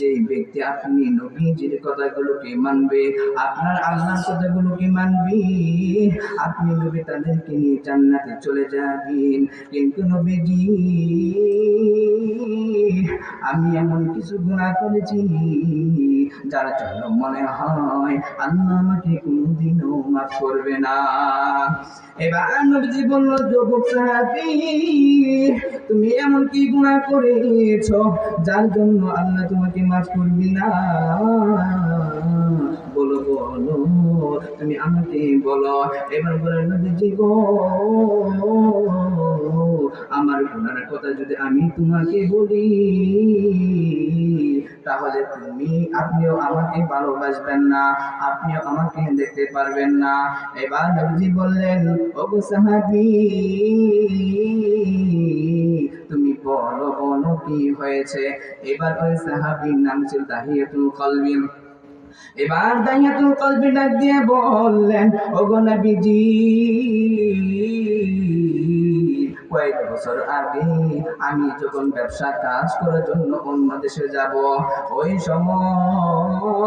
যে ব্যক্তি আপনি নবীজির কথাগুলোকে মানবে, আপনার আল্লাহর কথাগুলোকে মানবে, আপনি নবী তাদেরকে নিয়ে জান্নাতে চলে যাবেন। কিন্তু নবীজি, আমি এমন কিছু গুণা করেছি, যার জন্য মনে হয় আল্লাহ আমাকে কোনোদিনও মাফ করবে না। এবার নবীজি বলল, যুবক সাহাবী তুমি এমন কি গুণা করেছ? যার জন্য আল্লাহ তোমাকে মাফ করবি না। বলো বলো, তুমি আমাকে বলো, এবার বলে নবীজি গো আমার গুণার কথা যদি আমি তোমাকে বলি, তাহলে তুমি আপনিও আমাকে ভালোবাসবেন না, আপনিও আমাকে দেখতে পারবেন না। এবার নবীজি বললেন, ওগো সাহাবী হয়েছে। এবার ওই সাহাবীর নাম ছিল দাহিয়াতুল কলবিন এবার দাহিয়াতুল কলবি ডাক দিয়ে বললেন, ওগো নবীজি, কয়েক বছর আগে আমি যখন ব্যবসা কাজ করার জন্য অন্য দেশে যাব, ওই সময়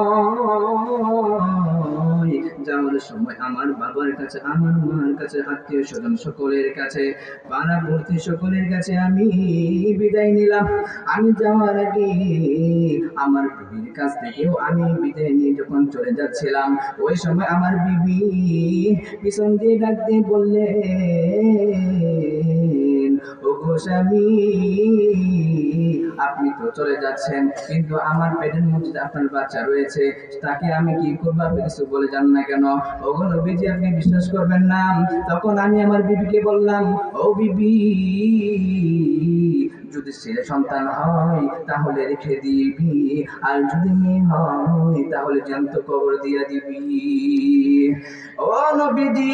সময় আমার বাবার কাছে, আমার মার কাছে আত্মীয় স্বজন সকলের কাছে পাড়াবর্তী সকলের কাছে আমি বিদায় নিলাম। আমি যাওয়ার আগে আমার বিবির কাছ থেকেও আমি বিদায় নিয়ে যখন চলে যাচ্ছিলাম, ওই সময় আমার বিবি পিছন দিয়ে ডাক দিয়ে বললেন ও গো আপনি তো চলে যাচ্ছেন, কিন্তু আমার পেটের মধ্যে আপনার বাচ্চা রয়েছে, তাকে আমি কি করব? আপনি কিছু বলে যান না কেন? ওগো নবীজি, আপনি বিশ্বাস করবেন না। তখন আমি আমার বিবিকে বললাম, ও বিবি, যদি ছেলে সন্তান হয়, তাহলে রেখে দিবি। আর যদি মেয়ে হয়, তাহলে জ্যান্ত কবর দিয়ে দিবি। ও নবীজি